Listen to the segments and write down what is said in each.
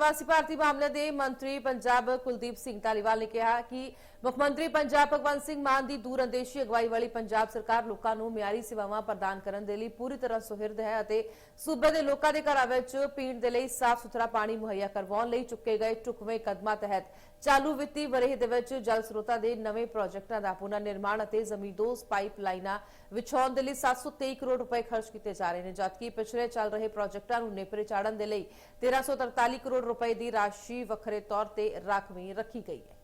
ਪ੍ਰਵਾਸੀ ਭਾਰਤੀ ਮਾਮਲੇ ਦੇ ਮੰਤਰੀ ਪੰਜਾਬ ਕੁਲਦੀਪ ਸਿੰਘ ਧਾਲੀਵਾਲ ਨੇ ਕਿਹਾ ਕਿ ਮੁੱਖ ਮੰਤਰੀ ਪੰਜਾਬ ਭਗਵੰਤ ਸਿੰਘ ਮਾਨ ਦੀ ਦੂਰਅੰਦੇਸ਼ੀ ਅਗਵਾਈ ਵਾਲੀ ਪੰਜਾਬ ਸਰਕਾਰ ਲੋਕਾਂ ਨੂੰ ਮਿਆਰੀ ਸੇਵਾਵਾਂ ਪ੍ਰਦਾਨ ਕਰਨ ਦੇ ਲਈ ਪੂਰੀ ਤਰ੍ਹਾਂ ਸੁਹਿਰਦ ਹੈ ਅਤੇ ਸੂਬੇ ਦੇ ਲੋਕਾਂ ਦੇ ਘਰਾਂ ਵਿੱਚ ਪੀਣ ਦੇ ਲਈ ਸਾਫ਼ ਸੁਥਰਾ ਪਾਣੀ ਮੁਹੱਈਆ ਕਰਵਾਉਣ ਲਈ ਚੁੱਕੇ ਗਏ ਢੁਕਵੇਂ ਕਦਮਾਂ ਤਹਿਤ ਚਾਲੂ ਵਿੱਤੀ ਵਰ੍ਹੇ ਦੇ ਵਿੱਚ ਜਲ ਸਰੋਤਾਂ ਦੇ ਨਵੇਂ ਪ੍ਰੋਜੈਕਟਾਂ ਦਾ ਪੁਨਰ ਨਿਰਮਾਣ ਅਤੇ ਜ਼ਮੀਨਦੋਜ਼ ਪਾਈਪ ਲਾਈਨਾਂ ਵਿਛਾਉਣ ਦੇ ਲਈ 723 ਕਰੋੜ ਰੁਪਏ ਖਰਚ ਕੀਤੇ ਜਾ ਰਹੇ ਨੇ, ਜਦਕਿ ਪਿਛਲੇ ਚੱਲ ਰਹੇ ਪ੍ਰੋਜੈਕਟਾਂ ਨੂੰ ਨੇਪਰੇ ਚਾੜਨ ਦੇ ਲਈ 1343 ਕਰੋੜ ਰੁਪਏ ਦੀ ਰਾਸ਼ੀ ਵੱਖਰੇ ਤੌਰ ਤੇ ਰਾਖਵੀਂ ਰੱਖੀ ਗਈ ਹੈ।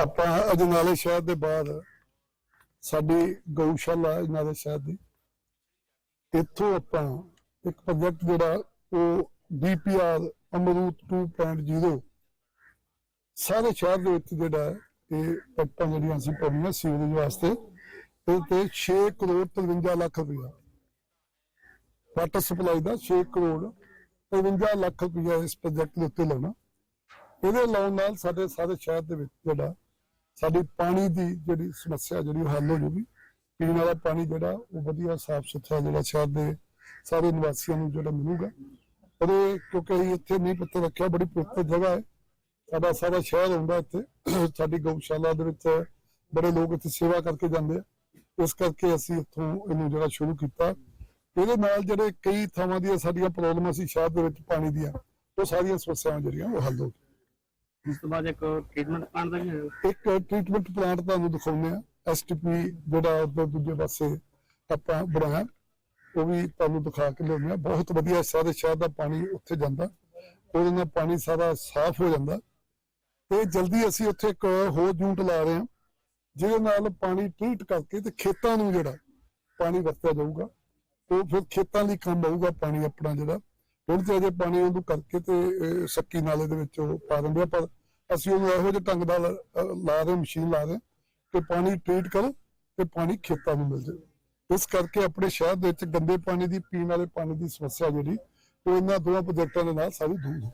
ਆਪਾਂ ਅਜਨਾਲੇ ਸ਼ਹਿਰ ਦੇ ਬਾਹਰ ਸਾਡੀ ਗਊਸ਼ਾਲਾ ਅਜਨਾਲੇ ਸ਼ਹਿਰ ਦੀ। ਇੱਥੋਂ ਆਪਾਂ ਇੱਕ ਪ੍ਰੋਜੈਕਟ ਜਿਹੜਾ ਉਹ ਡੀਪੀਆਰ ਅਮਰੂਤ 2.0 ਸਾਰੇ ਸ਼ਹਿਰ ਦੇ ਵਿੱਚ ਜਿਹੜਾ ਇਹ ਪੱਟਾਂ ਜਿਹੜੀਆਂ ਅਸੀਂ ਪਾਉਣੀਆਂ ਸੀਵਰੇਜ ਵਾਸਤੇ ਇਹਦੇ ਤੇ 6 ਕਰੋੜ 53 ਲੱਖ ਰੁਪਇਆ ਵਾਟਰ ਸਪਲਾਈ ਦਾ 6 ਕਰੋੜ 53 ਲੱਖ ਰੁਪਇਆ ਇਸ ਪ੍ਰੋਜੈਕਟ ਦੇ ਉੱਤੇ ਲਾਉਣਾ। ਇਹਦੇ ਲਾਉਣ ਨਾਲ ਸਾਡੇ ਸਾਰੇ ਸ਼ਹਿਰ ਦੇ ਵਿੱਚ ਜਿਹੜਾ ਸਾਡੀ ਪਾਣੀ ਦੀ ਜਿਹੜੀ ਸਮੱਸਿਆ ਜਿਹੜੀ ਉਹ ਹੱਲ ਹੋ ਜੂਗੀ ਪੀਣ ਵਾਲਾ ਪਾਣੀ ਜਿਹੜਾ, ਉਹ ਵਧੀਆ, ਸਾਫ਼ ਸੁਥਰਾ ਜਿਹੜਾ ਸ਼ਹਿਰ ਦੇ ਸਾਰੇ ਨਿਵਾਸੀਆਂ ਨੂੰ ਜਿਹੜਾ ਮਿਲੂਗਾ। ਉਹਦੇ ਕਿਉਂਕਿ ਅਸੀਂ ਇੱਥੇ ਨਹੀਂ ਪੱਤੇ ਰੱਖਿਆ, ਬੜੀ ਪਵਿੱਤਰ ਜਗ੍ਹਾ ਹੈ। ਸਾਡਾ ਸਾਰਾ ਸ਼ਹਿਰ ਆਉਂਦਾ ਇੱਥੇ। ਸਾਡੀ ਗਊਸ਼ਾਲਾ ਦੇ ਵਿੱਚ ਬੜੇ ਲੋਕ ਇੱਥੇ ਸੇਵਾ ਕਰਕੇ ਜਾਂਦੇ ਆ। ਇਸ ਕਰਕੇ ਅਸੀਂ ਇੱਥੋਂ ਇਹਨੂੰ ਜਿਹੜਾ ਸ਼ੁਰੂ ਕੀਤਾ। ਇਹਦੇ ਨਾਲ ਜਿਹੜੇ ਕਈ ਥਾਵਾਂ ਦੀਆਂ ਸਾਡੀਆਂ ਪ੍ਰੋਬਲਮਾਂ ਸੀ ਸ਼ਹਿਰ ਦੇ ਵਿੱਚ ਪਾਣੀ ਦੀਆਂ, ਉਹ ਸਾਰੀਆਂ ਸਮੱਸਿਆਵਾਂ ਜਿਹੜੀਆਂ ਉਹ ਹੱਲ ਹੋ ਗਈਆਂ। ਉਸ ਤੋਂ ਬਾਅਦ ਇੱਕ ਟ੍ਰੀਟਮੈਂਟ ਪਲਾਂਟ ਦਾ ਵੀ ਹੈ। ਇੱਕ ਟ੍ਰੀਟਮੈਂਟ ਪਲਾਂਟ ਤੁਹਾਨੂੰ ਦਿਖਾਉਂਦੇ ਆ ਐਸਟੀਪੀ ਜਿਹੜਾ ਉੱਧਰ ਦੂਜੇ ਪਾਸੇ ਆਪਾਂ ਬਣਾਇਆ ਉਹ ਵੀ ਤੁਹਾਨੂੰ ਦਿਖਾ ਕੇ ਲਿਆਉਂਦੇ ਆ ਬਹੁਤ ਵਧੀਆ ਸਾਰੇ ਸ਼ਹਿਰ ਦਾ ਪਾਣੀ ਉੱਥੇ ਜਾਂਦਾ। ਉਹਦੇ ਨਾਲ ਪਾਣੀ ਸਾਰਾ ਸਾਫ਼ ਹੋ ਜਾਂਦਾ। ਤੇ ਜਲਦੀ ਅਸੀਂ ਉੱਥੇ ਇੱਕ ਹੋਰ ਯੂਨਿਟ ਲਾ ਰਹੇ ਹਾਂ। ਜਿਹਦੇ ਨਾਲ ਪਾਣੀ ਟ੍ਰੀਟ ਕਰਕੇ ਤੇ ਖੇਤਾਂ ਨੂੰ ਜਿਹੜਾ ਪਾਣੀ ਵਰਤਿਆ ਜਾਊਗਾ ਉਹ ਫਿਰ ਖੇਤਾਂ ਲਈ ਕੰਮ ਆਊਗਾ ਪਾਣੀ ਆਪਣਾ ਜਿਹੜਾ। ਹੁਣ ਤੇ ਅਜੇ ਪਾਣੀ ਉਹਨੂੰ ਕਰਕੇ ਤੇ ਅਹ, ਸੱਕੀ ਨਾਲੇ ਦੇ ਵਿੱਚ ਉਹ ਪਾ ਦਿੰਦੇ ਆ ਪਰ ਅਸੀਂ ਉਹਨੂੰ ਇਹੋ ਜਿਹੇ ਢੰਗ ਨਾਲ ਲਾ ਰਹੇ ਮਸ਼ੀਨ ਲਾ ਰਹੇ ਕਿ ਪਾਣੀ ਟ੍ਰੀਟ ਕਰੋ ਤੇ ਪਾਣੀ ਖੇਤਾਂ ਨੂੰ ਮਿਲ ਜਾਵੇ। ਇਸ ਕਰਕੇ ਆਪਣੇ ਸ਼ਹਿਰ ਦੇ ਵਿੱਚ ਗੰਦੇ ਪਾਣੀ ਦੀ, ਪੀਣ ਵਾਲੇ ਪਾਣੀ ਦੀ ਸਮੱਸਿਆ ਜਿਹੜੀ, ਉਹ ਇਹਨਾਂ ਦੋਵਾਂ ਪ੍ਰੋਜੈਕਟਾਂ ਦੇ ਨਾਲ ਸਾਰੀ ਦੂਰ ਹੋ